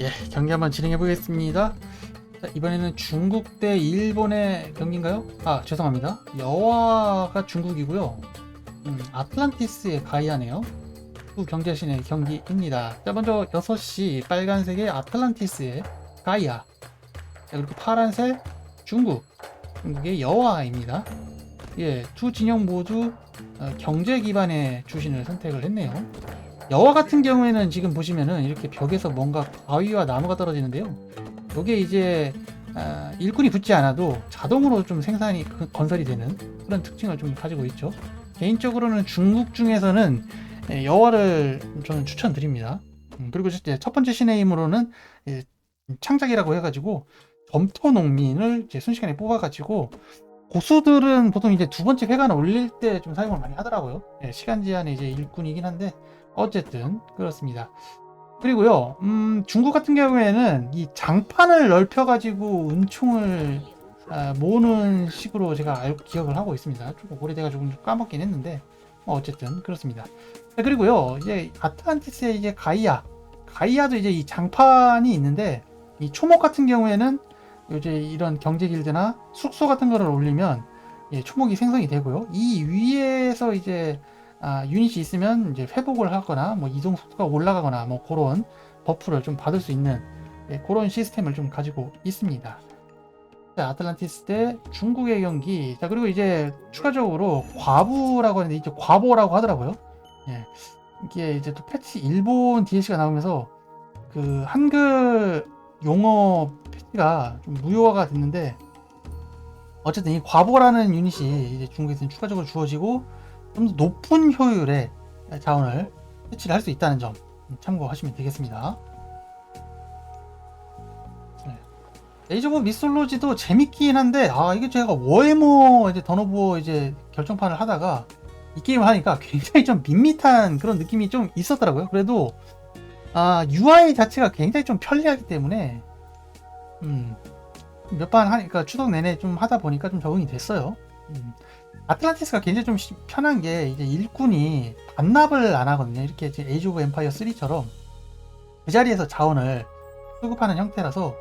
예, 경기 한번 진행해 보겠습니다. 자, 이번에는 중국 대 일본의 경기인가요? 아, 죄송합니다. 여화가 중국이고요. 음, 아틀란티스의 가이아네요. 두 경자신의 경기입니다. 자, 먼저 6시 빨간색의 아틀란티스의 가이아. 자, 그리고 파란색 중국. 중국의 여화입니다. 예, 두 진영 모두 어, 경제 기반의 주신을 선택을 했네요. 여화 같은 경우에는 지금 보시면은 이렇게 벽에서 뭔가 바위와 나무가 떨어지는데요. 이게 이제 아, 일꾼이 붙지 않아도 자동으로 좀 생산이 그- 건설이 되는 그런 특징을 좀 가지고 있죠. 개인적으로는 중국 중에서는 예, 여화를 저는 추천드립니다. 음, 그리고 이제 첫 번째 신의 힘으로는 예, 창작이라고 해가지고 점토 농민을 이제 순식간에 뽑아가지고 고수들은 보통 이제 두 번째 회관 올릴 때 좀 사용을 많이 하더라고요. 예, 시간 제한의 이제 일꾼이긴 한데 어쨌든 그렇습니다. 그리고요, 음, 중국 같은 경우에는 이 장판을 넓혀가지고 은총을 아, 모으는 식으로 제가 알, 기억을 하고 있습니다. 조금 오래돼가지고 좀 까먹긴 했는데 뭐 어쨌든 그렇습니다. 네, 그리고요, 이제 아틀란티스의 이제 가이아, 가이아도 이제 이 장판이 있는데 이 초목 같은 경우에는 이제 이런 경제 길드나 숙소 같은 거를 올리면 예, 초목이 생성이 되고요. 이 위에서 이제 아, 유닛이 있으면 이제 회복을 하거나 뭐 이동 속도가 올라가거나 뭐 그런 버프를 좀 받을 수 있는 예, 그런 시스템을 좀 가지고 있습니다. 자, 아틀란티스 대 중국의 경기. 자, 그리고 이제 추가적으로 과부라고 하는데 이제 과보라고 하더라고요. 예. 이게 이제 또 패치 일본 DLC가 나오면서 그 한글 용어 패치가 좀 무효화가 됐는데 어쨌든 이 과보라는 유닛이 이제 중국에서는 추가적으로 주어지고 좀 더 높은 효율의 자원을 채취를 할 수 있다는 점 참고하시면 되겠습니다. 네. 에이즈 오브 미솔로지도 재밌긴 한데 아 이게 제가 워해머 이제 던오버 이제 결정판을 하다가 이 게임을 하니까 굉장히 좀 밋밋한 그런 느낌이 좀 있었더라고요. 그래도 아 UI 자체가 굉장히 좀 편리하기 때문에 음, 몇 번 하니까 추석 내내 좀 하다 보니까 좀 적응이 됐어요. 음. 아틀란티스가 굉장히 좀 시- 편한 게 이제 일꾼이 반납을 안 하거든요. 이렇게 이제 에이지 오브 엠파이어 3처럼 그 자리에서 자원을 수급하는 형태라서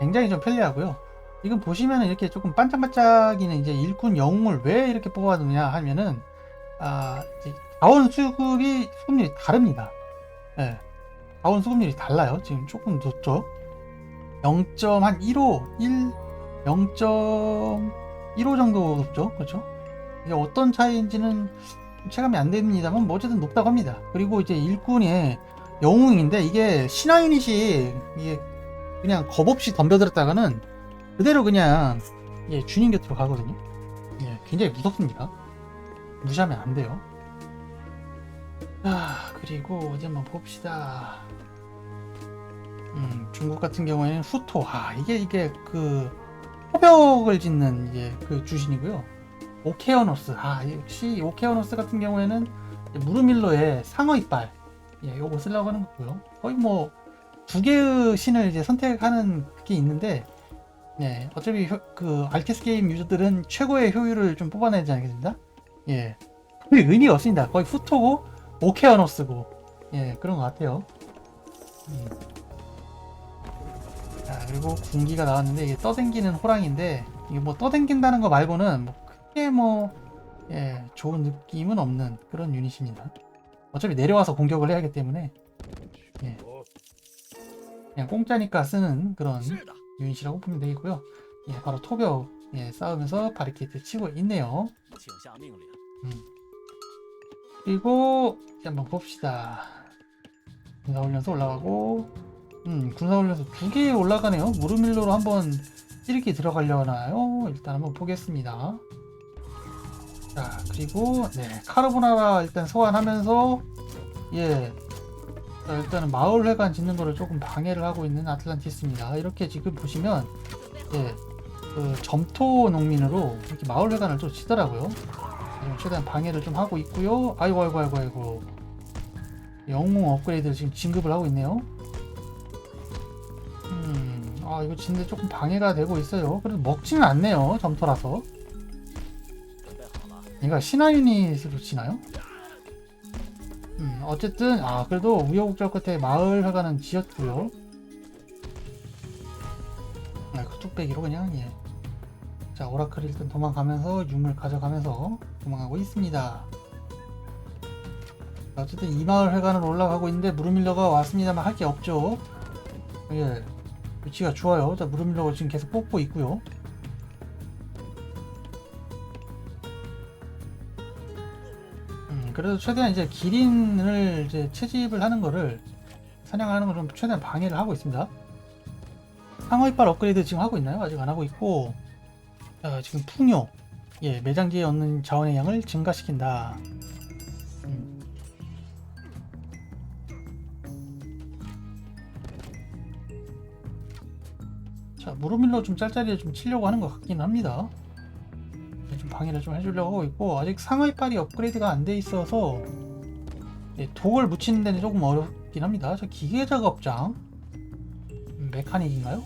굉장히 좀 편리하고요. 지금 보시면은 이렇게 조금 반짝반짝이는 이제 일꾼 영웅을 왜 이렇게 뽑아두냐 하면은 아 자원 수급이 수급률이 다릅니다. 예. 자원 수급률이 달라요. 지금 조금 높죠. 0.15, 1, 0.15 정도 높죠. 그렇죠? 이게 어떤 차이인지는 체감이 안 됩니다만 뭐 어쨌든 높다고 합니다. 그리고 이제 일꾼의 영웅인데 이게 신화 유닛이 이게 그냥 겁 없이 덤벼들었다가는 그대로 그냥 예, 주님 곁으로 가거든요. 예, 굉장히 무섭습니다. 무시하면 안 돼요. 자, 그리고 어디 한번 봅시다. 음, 중국 같은 경우에는 후토. 아, 이게 이게 그 포벽을 짓는 이제 그 주신이고요. 오케어노스. 아, 역시 오케어노스 같은 경우에는 무르밀로의 상어 이빨. 예, 요거 쓰려고 하는 거고요. 거의 뭐 두 개의 신을 이제 선택하는 게 있는데 예, 어차피 효- 그 알테스 게임 유저들은 최고의 효율을 좀 뽑아내지 않겠습니다. 예. 거의 의미가 없습니다. 거의 후토고 오케어노스고 예, 그런 것 같아요. 음. 자, 그리고 군기가 나왔는데 이게 떠댕기는 호랑인데 이게 뭐 떠댕긴다는 거 말고는 뭐 크게 뭐 예, 좋은 느낌은 없는 그런 유닛입니다. 어차피 내려와서 공격을 해야 하기 때문에 예. 그냥 공짜니까 쓰는 그런 유닛이라고 보면 되겠고요. 예, 바로 토벽 예, 싸우면서 바리케이트 치고 있네요. 음. 그리고 한번 봅시다. 군사훈련소 올라가고 음, 군사훈련소 두 개 올라가네요. 무르밀로로 한번 찌르기 들어가려나요? 일단 한번 보겠습니다. 자, 그리고, 네, 카르보나라 일단 소환하면서, 예, 자, 일단은 마을회관 짓는 거를 조금 방해를 하고 있는 아틀란티스입니다. 이렇게 지금 보시면, 예, 그 점토 농민으로 이렇게 마을회관을 좀 치더라고요. 지금 최대한 방해를 좀 하고 있고요. 아이고 아이고 아이고 아이고 영웅 업그레이드를 지금 진급을 하고 있네요. 음, 아 이거 진데 조금 방해가 되고 있어요. 그래도 먹지는 않네요. 점토라서. 그러니까 얘가 신화 유닛으로 치나요? 음, 어쨌든 아 그래도 우여곡절 끝에 마을 회관은 지었고요. 네, 아, 그 뚝배기로 그냥 예. 자 오라클 일단 도망가면서 유물 가져가면서 도망가고 있습니다. 어쨌든 이 마을 회관을 올라가고 있는데 무르밀러가 왔습니다만 할 게 없죠. 예, 위치가 좋아요. 자 무르밀러가 지금 계속 뽑고 있고요. 그래도 최대한 이제 기린을 이제 채집을 하는 거를 사냥하는 걸 좀 최대한 방해를 하고 있습니다. 상어 이빨 업그레이드 지금 하고 있나요? 아직 안 하고 있고 자, 지금 풍요 예 매장지에 얻는 자원의 양을 증가시킨다. 음. 자 무르밀로 좀 짤짤이에 좀 치려고 하는 것 같긴 합니다. 방해를 좀 해주려고 하고 있고 아직 상어 이빨이 업그레이드가 안 돼 있어서 예, 독을 묻히는 데는 조금 어렵긴 합니다. 저 기계 작업장 음, 메카닉인가요?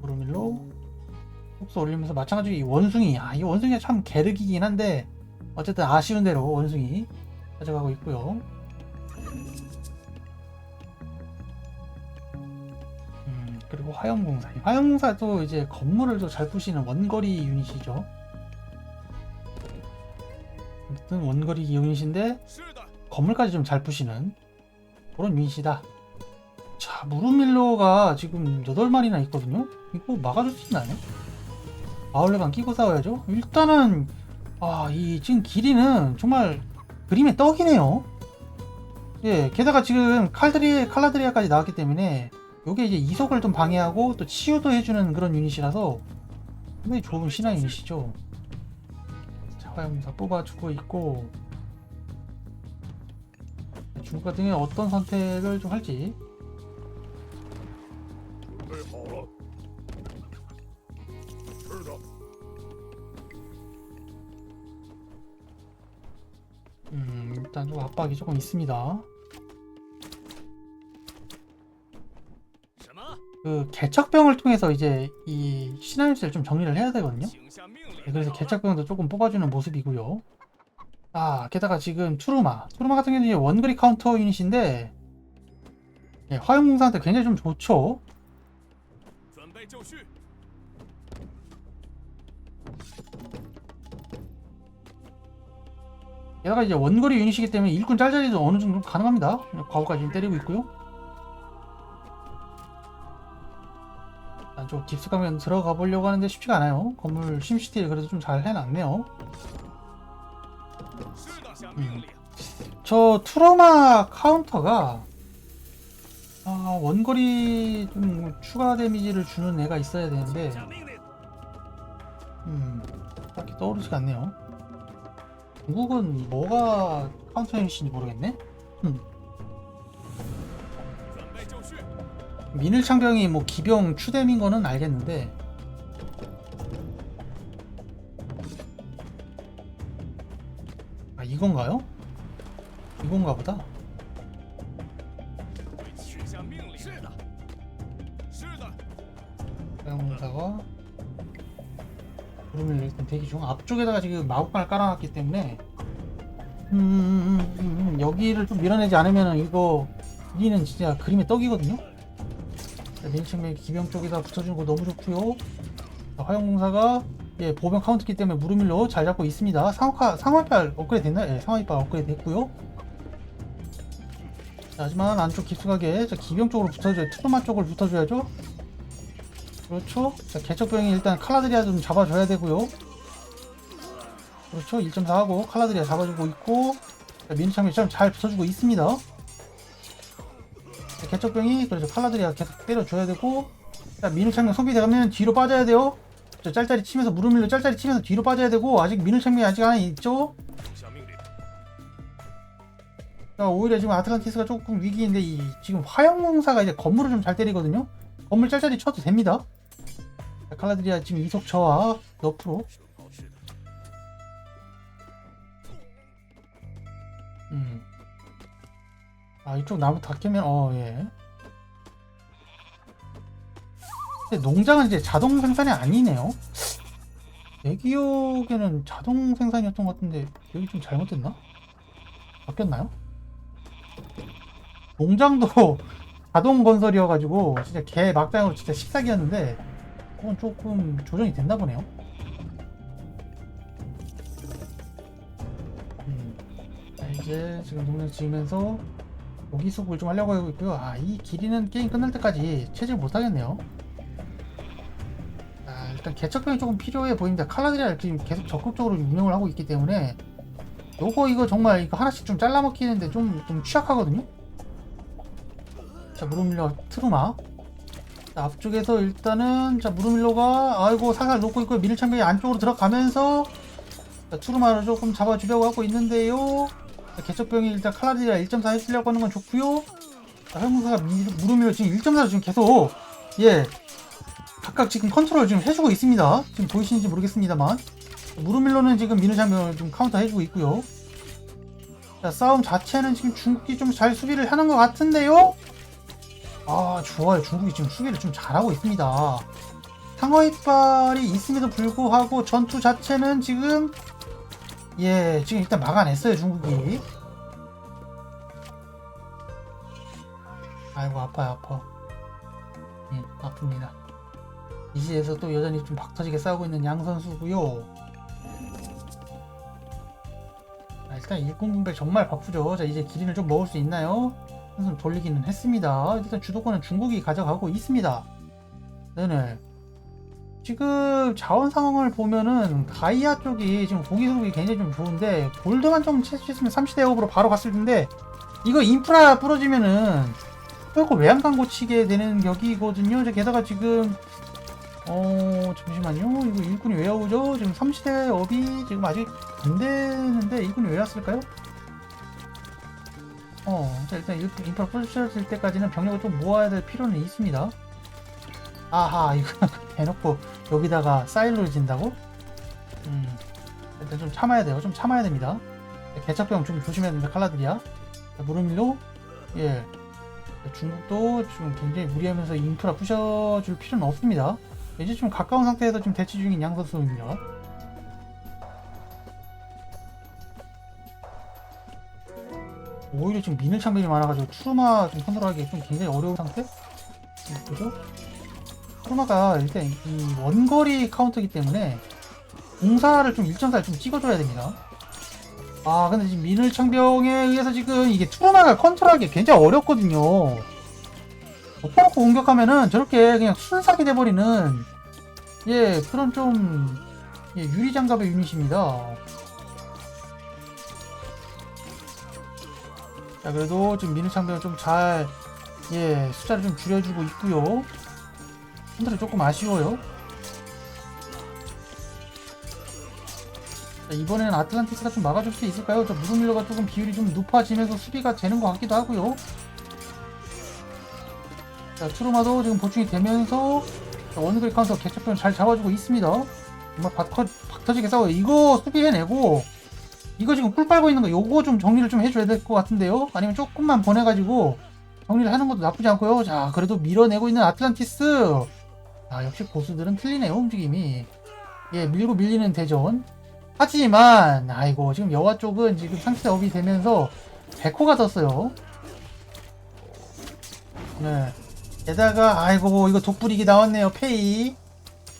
무르밀로 속수 올리면서 마찬가지로 이 원숭이 아 이 원숭이가 참 개르기긴 한데 어쨌든 아쉬운 대로 원숭이 가져가고 있고요. 화염공사 화염공사도 이제 건물을 또잘 부시는 원거리 유닛이죠. 어쨌든 원거리 유닛인데 건물까지 좀 잘 부시는 그런 유닛이다. 자, 무르밀로가 지금 8마리나 있거든요? 이거 막아줄 수 있나요? 아울레방 끼고 싸워야죠. 일단은, 아, 이 지금 길이는 정말 그림의 떡이네요. 예, 게다가 지금 칼드리, 칼라드리아까지 나왔기 때문에 요게 이제 이석을 좀 방해하고 또 치유도 해주는 그런 유닛이라서 굉장히 좋은 그렇죠. 신화 유닛이죠. 자화용사 뽑아주고 있고 중국 같은 경우 어떤 선택을 좀 할지. 음 일단 좀 압박이 조금 있습니다. 그 개척병을 통해서 이제 이 시나리오를 좀 정리를 해야 되거든요. 네, 그래서 개척병도 조금 뽑아주는 모습이고요. 아 게다가 지금 투루마, 투루마 같은 경우는 원거리 카운터 유닛인데 네, 화염공사한테 굉장히 좀 좋죠. 게다가 이제 원거리 유닛이기 때문에 일꾼 짤짤이도 어느 정도 가능합니다. 과거까지 때리고 있고요. 안쪽 깊숙하면 들어가 보려고 하는데 쉽지가 않아요. 건물 심시티를 그래도 좀 잘 해놨네요. 음. 저 트로마 카운터가 아, 원거리 좀 추가 데미지를 주는 애가 있어야 되는데 음, 딱히 떠오르지가 않네요. 중국은 뭐가 카운터 행신지 모르겠네. 음. 민일창병이 뭐 기병 추뎀인 거는 알겠는데. 아 이건가요? 이건가 보다. 사용사가 구름을 일단 대기 중 앞쪽에다가 지금 마구간을 깔아놨기 때문에. 음, 음, 음, 음, 여기를 좀 밀어내지 않으면 이거 우리는 진짜 그림의 떡이거든요? 민층맥 기병 쪽에다 붙여주는 거 너무 좋고요 자, 화영공사가 예, 보병 카운트기 때문에 무르밀로 잘 잡고 있습니다 상호카, 상호이빨 업그레이드 됐나요? 예, 상호이빨 업그레이드 됐고요 자, 하지만 안쪽 깊숙하게 자, 기병 쪽으로 붙어줘야 투르마 쪽을 붙어줘야죠 그렇죠. 자, 개척병이 일단 칼라드리아 좀 잡아줘야 되고요. 그렇죠. 1.4 하고 칼라드리아 잡아주고 있고 자, 민창이 잘 붙여주고 있습니다. 개척병이 그래서 팔라들이 계속 때려줘야 되고 자 민우창경 소비되면 뒤로 빠져야 돼요. 저 짤짤이 치면서 무릎밀로 짤짤이 치면서 뒤로 빠져야 되고 아직 민우창경이 아직 하나 있죠? 자 오히려 지금 아틀란티스가 조금 위기인데 이 지금 화영공사가 이제 건물을 좀 잘 때리거든요. 건물 짤짤이 쳐도 됩니다. 자, 칼라드리아 지금 이속저하 너프로. 아 이쪽 나무 다 깨면 어 예. 근데 농장은 이제 자동 생산이 아니네요. 내 기억에는 자동 생산이었던 것 같은데 여기 좀 잘못됐나? 바뀌었나요? 농장도 자동 건설이어가지고 진짜 개 막장으로 진짜 식사기였는데 그건 조금 조정이 됐나 보네요. 음, 자, 이제 지금 동력 지으면서 고기 수급을 좀 하려고 하고 있고요. 아, 이 길이는 게임 끝날 때까지 체질 못하겠네요. 아, 일단 개척병이 조금 필요해 보입니다. 칼라드리아 지금 계속 적극적으로 운영을 하고 있기 때문에 요거 이거 정말 이거 하나씩 좀 잘라먹히는데 좀, 좀 취약하거든요. 자, 무르밀러 트루마. 자, 앞쪽에서 일단은 자, 무르밀러가 아이고 살살 놓고 있고 미를창병이 안쪽으로 들어가면서 자, 트루마를 조금 잡아주려고 하고 있는데요. 자, 개척병이 일단 칼라드리아 1.4 해주려고 하는 건 좋고요. 자, 설문사가 무르밀러 지금 1.4로 지금 계속 예 각각 지금 컨트롤 지금 해주고 있습니다. 지금 보이시는지 모르겠습니다만 무르밀로는 지금 미누 장면을 좀 카운터 해주고 있고요. 자 싸움 자체는 지금 중국이 좀 잘 수비를 하는 것 같은데요. 아 좋아요. 중국이 지금 수비를 좀 잘하고 있습니다. 상어 이빨이 있음에도 불구하고 전투 자체는 지금 예 지금 일단 막아냈어요 중국이. 아이고 아파요 아파. 예 아픕니다. 이시에서 또 여전히 좀 박터지게 싸우고 있는 양 선수고요. 자, 일단 일꾼 분배 정말 바쁘죠. 자 이제 기린을 좀 먹을 수 있나요? 한숨 돌리기는 했습니다. 일단 주도권은 중국이 가져가고 있습니다. 네네. 지금 자원 상황을 보면은 가이아 쪽이 지금 고기 수급이 굉장히 좀 좋은데 골드만 좀 채취했으면 30대 업으로 바로 갔을 텐데 이거 인프라 부러지면은 결국 외양간 고치게 되는 격이거든요. 저 게다가 지금 어 잠시만요 이거 일꾼이 왜 오죠? 지금 3시대 업이 지금 아직 안 되는데 일꾼이 왜 왔을까요? 어 자, 일단 일- 인프라 부서질 때까지는 병력을 좀 모아야 될 필요는 있습니다 아하 이거 대놓고 여기다가 사일로를 진다고? 음 일단 좀 참아야 돼요 좀 참아야 됩니다 개척병 좀 조심해야 됩니다 자, 무르밀로 예 중국도 지금 굉장히 무리하면서 인프라 부셔줄 필요는 없습니다 이제 좀 가까운 상태에서 좀 대치 중인 양 선수입니다. 오히려 지금 미늘 창병이 많아가지고 트루마 좀 컨트롤하기 좀 굉장히 어려운 상태? 음, 그죠? 트루마가 일단 이 원거리 카운터이기 때문에 공사를 좀 1.4를 좀 찍어줘야 됩니다. 아 근데 지금 미늘 창병에 의해서 지금 이게 트루마가 컨트롤하기 굉장히 어렵거든요. 엎어놓고 공격하면은 저렇게 그냥 순삭이 돼버리는 예 그런 좀 예, 유리장갑의 유닛입니다. 자 그래도 지금 미누창병을 좀잘 예 숫자를 좀 줄여주고 있고요. 손들이 조금 아쉬워요. 자, 이번에는 아틀란티스가 좀 막아줄 수 있을까요? 저 무르밀러가 조금 비율이 좀 높아지면서 수비가 되는 것 같기도 하고요. 자, 트루마도 지금 보충이 되면서 자, 원그리 카운터 개척변 잘 잡아주고 있습니다. 정말 박터, 박터지게 싸워요. 이거 수비해내고 이거 지금 꿀 빨고 있는 거 요거 좀 정리를 좀 해줘야 될 것 같은데요. 아니면 조금만 보내가지고 정리를 하는 것도 나쁘지 않고요. 자, 그래도 밀어내고 있는 아틀란티스. 아, 역시 고수들은 틀리네요, 움직임이. 예, 밀고 밀리는 대전. 하지만, 아이고, 지금 여와 쪽은 지금 상체 업이 되면서 백호가 떴어요. 네. 게다가 아이고 이거 독불이기 나왔네요 페이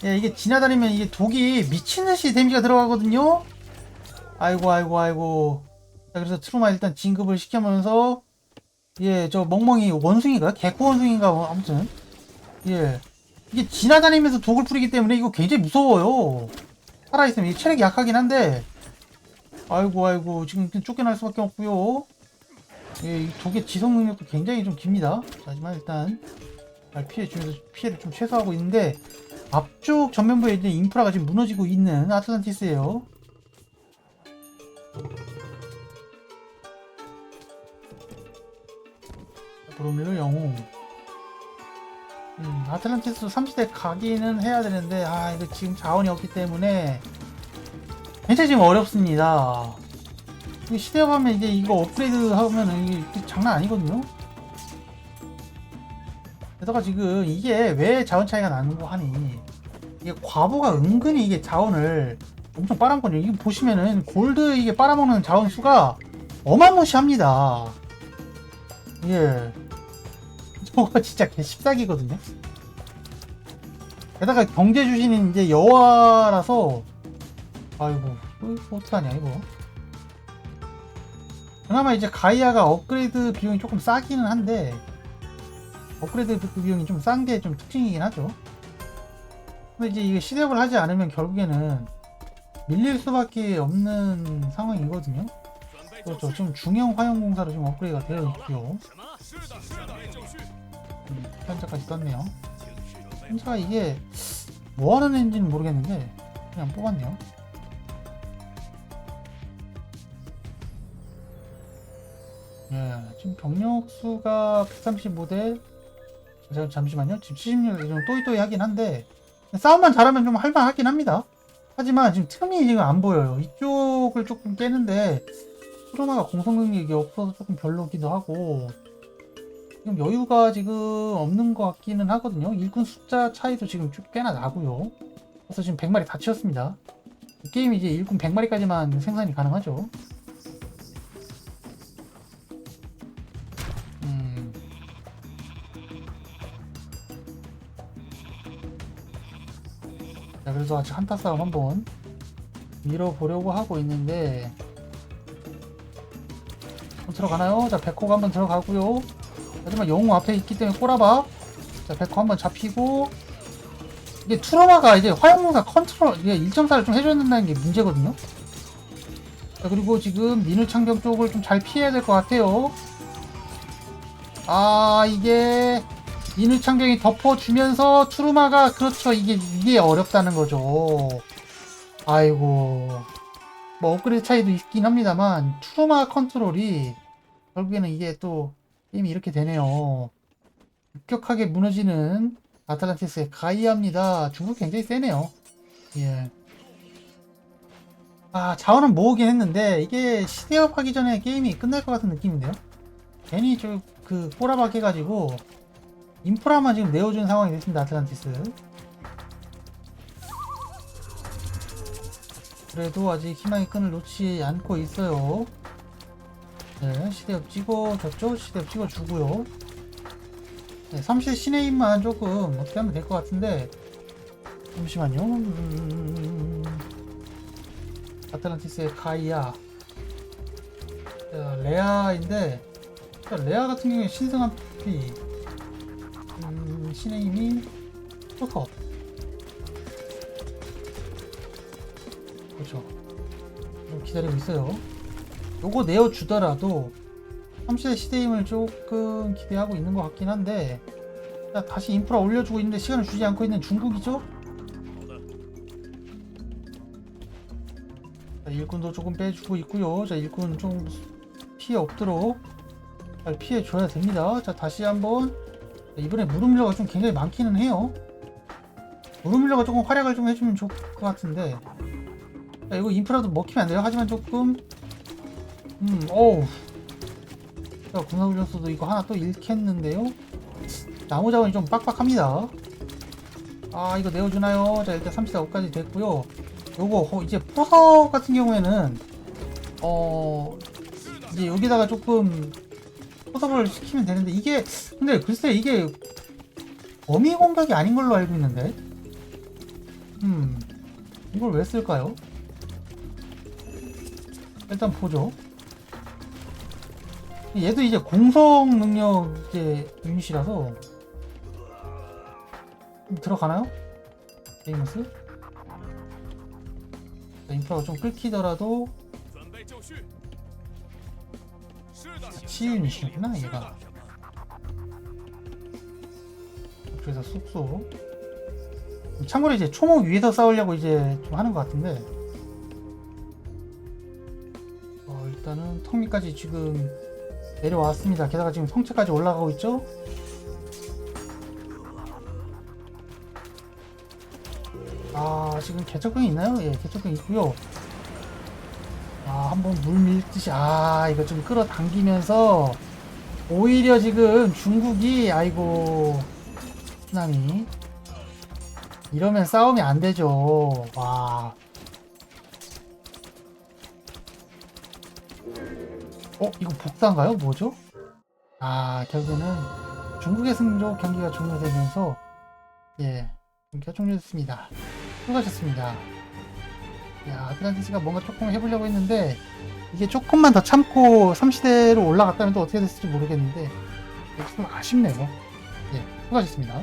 예 이게 지나다니면 이게 독이 미친듯이 데미지가 들어가거든요 아이고 아이고 아이고 자 그래서 트루마 일단 진급을 시켜면서 예 저 멍멍이 원숭이가 개코 원숭이인가 뭐 아무튼 예 이게 지나다니면서 독을 뿌리기 때문에 이거 굉장히 무서워요 살아있으면 이 체력이 약하긴 한데 아이고 아이고 지금 쫓겨날 수밖에 없고요 예, 이 독의 지속 능력도 굉장히 좀 깁니다. 자, 하지만 일단 잘 피해 주면서 피해를 좀 최소화하고 있는데 앞쪽 전면부에 있는 인프라가 지금 무너지고 있는 아틀란티스예요. 브로밀로 영웅. 음, 아틀란티스 30대 가기는 해야 되는데 아 이거 지금 자원이 없기 때문에 굉장히 지금 어렵습니다. 시대가 가면 이제 이거 업그레이드 하면 이게 장난 아니거든요. 게다가 지금 이게 왜 자원 차이가 나는 거 하니 이게 과부가 은근히 이게 자원을 엄청 빨아먹거든요. 이거 보시면은 골드 이게 빨아먹는 자원 수가 어마무시합니다. 예. 스포가 진짜 개십사기거든요. 게다가 경제 주신이 이제 여화라서 아이고 뭐 이거 어떡하냐 이거. 그나마 이제 가이아가 업그레이드 비용이 조금 싸기는 한데 업그레이드 비용이 좀 싼 게 좀 특징이긴 하죠. 근데 이제 이게 시대업을 하지 않으면 결국에는 밀릴 수밖에 없는 상황이거든요. 그렇죠. 좀 중형 화용공사로 좀 업그레이드가 되어 있고요. 현재까지 썼네요. 혼자 이게 뭐하는 애인지는 모르겠는데 그냥 뽑았네요. 예, 지금 병력 수가 135대 잠시만요. 지금 76, 좀 또이또이 하긴 한데, 싸움만 잘하면 좀 할만하긴 합니다. 하지만 지금 틈이 지금 안 보여요. 이쪽을 조금 깨는데, 코로나가 공성능력이 없어서 조금 별로기도 하고, 지금 여유가 지금 없는 것 같기는 하거든요. 일꾼 숫자 차이도 지금 쭉 꽤나 나고요. 그래서 지금 100마리 다 치웠습니다. 이 게임이 이제 일꾼 100마리까지만 생산이 가능하죠. 음. 자, 그래서 아직 한타 싸움 한번 밀어보려고 하고 있는데 들어가나요? 자, 백호가 한번 들어가고요. 하지만 영웅 앞에 있기 때문에 꼬라봐. 자, 백호 한번 잡히고. 이게 투러마가 이제 화염공사 컨트롤, 이게 1.4를 좀 해줘야 된다는 게 문제거든요. 자, 그리고 지금 민을 창병 쪽을 좀 잘 피해야 될 것 같아요. 아, 이게 민을 창병이 덮어주면서 투르마가 그렇죠. 이게, 이게 어렵다는 거죠. 아이고. 뭐 업그레이드 차이도 있긴 합니다만 투르마 컨트롤이 결국에는 이게 또 게임이 이렇게 되네요. 급격하게 무너지는 아틀란티스의 가이아입니다. 중국 굉장히 세네요. 예. 아, 자원은 모으긴 했는데, 이게 시대업 하기 전에 게임이 끝날 것 같은 느낌인데요? 괜히 좀, 그, 꼬라박 해가지고, 인프라만 지금 내어준 상황이 됐습니다, 아틀란티스. 그래도 아직 희망의 끈을 놓지 않고 있어요. 네, 시대업 찍어줬죠? 시대업 찍어주고요. 네, 3실 신의 힘만 조금 어떻게 하면 될 것 같은데 잠시만요. 음... 아틀란티스의 가이아 자, 레아인데 자, 레아 같은 경우에 신성한 피 음, 신의 힘이 포터 그렇죠. 좀 기다리고 있어요. 요거 내어주더라도 3시대 시대임을 조금 기대하고 있는 것 같긴 한데 자, 다시 인프라 올려주고 있는데 시간을 주지 않고 있는 중국이죠? 자, 일꾼도 조금 빼주고 있고요. 자, 일꾼 좀 피해 없도록 잘 피해줘야 됩니다. 자, 다시 한번 자, 이번에 무릎밀러가 좀 굉장히 많기는 해요. 무릎밀러가 조금 활약을 좀 해주면 좋을 것 같은데 자, 이거 인프라도 먹히면 안 돼요. 하지만 조금 음, 어우 자, 군사훈련소도 이거 하나 또 잃겠는데요. 나무 자원이 좀 빡빡합니다. 아, 이거 내어주나요? 자, 일단 34호까지 됐고요. 요거 호- 이제 포석 같은 경우에는 어 이제 여기다가 조금 포석을 시키면 되는데 이게 근데 글쎄 이게 범위 공격이 아닌 걸로 알고 있는데 음 이걸 왜 쓸까요? 일단 보죠 얘도 이제 공성 능력의 유닛이라서 들어가나요? 에이머스? 인프라가 좀 끌키더라도 치유닛이구나 얘가 그래서 숙소 참고로 이제 초목 위에서 싸우려고 이제 좀 하는 것 같은데 어, 일단은 턱밑까지 지금 내려왔습니다 게다가 지금 성체까지 올라가고 있죠 아 지금 개척병이 있나요? 예 개척병 있고요 아, 한번 물 밀듯이, 아, 이거 좀 끌어당기면서, 오히려 지금 중국이, 아이고, 쓰나미. 이러면 싸움이 안 되죠. 와. 어, 이거 복사인가요? 뭐죠? 아, 결국에는 중국의 승조 경기가 종료되면서 예 경기가 종료됐습니다. 수고하셨습니다. 야 아틀란티스가 뭔가 조금 해보려고 했는데 이게 조금만 더 참고 3시대로 올라갔다면 또 어떻게 됐을지 모르겠는데 좀 아쉽네요. 예 수고하셨습니다.